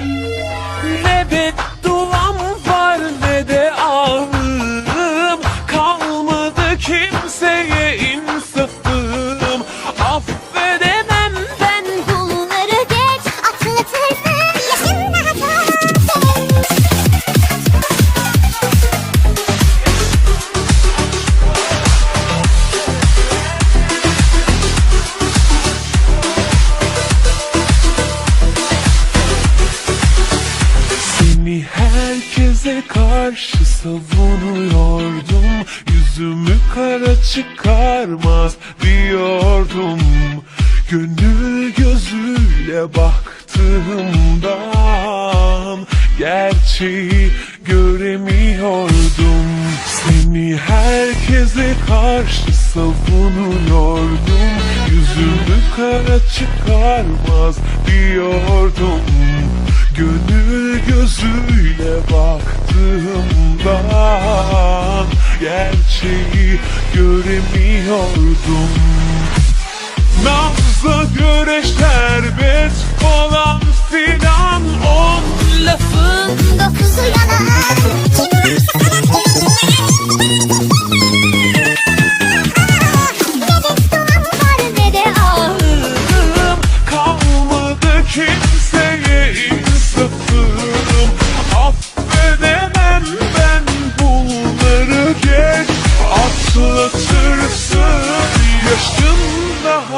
Ne savunuyordum. Yüzümü kara çıkarmaz diyordum. Gönül gözüyle baktığımdan Gerçeği göremiyordum. Seni herkese karşı savunuyordum. Yüzümü kara çıkarmaz diyordum. Gönül gözüyle baktığımdan Gerçeği göremiyordum. Nabza göre şerbet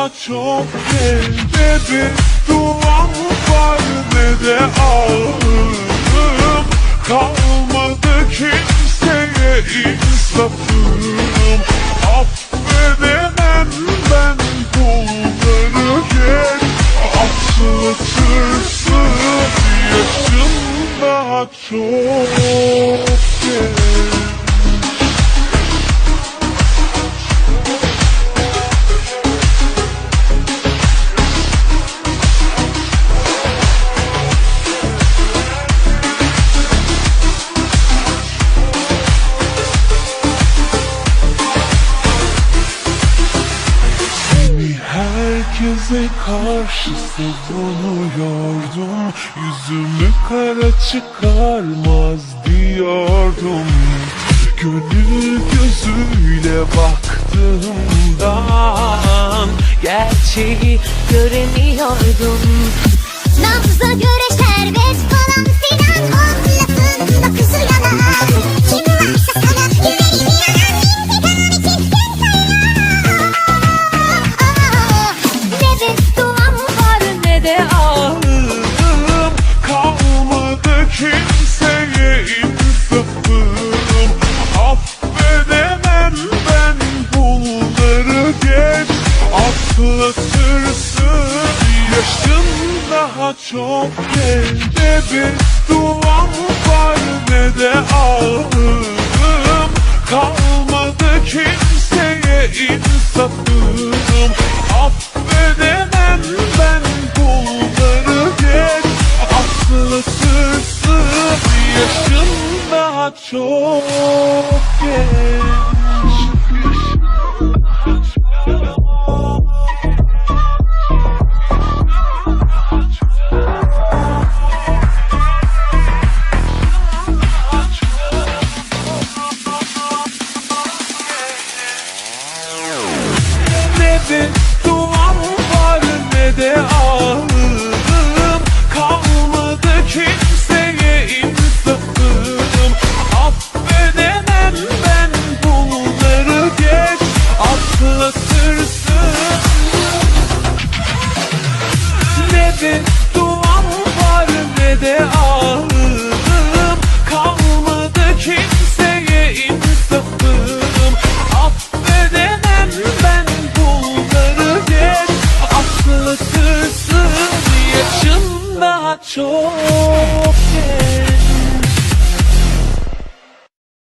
daha çok Ne bir duam var ne de ahım Kalmadı kimseye insafım. Affedemem herkese karşı savunuyordum Yüzümü kara çıkarmaz diyordum. Gönül gözüyle baktığımdan Gerçeği göremiyordum. Nabza göre şerbet falan filan çok Ne bir duam var ne de ahım Kalmadı kimseye insafım Affedemem ben bunları geç Atlatırsın yaşın daha çok genç it.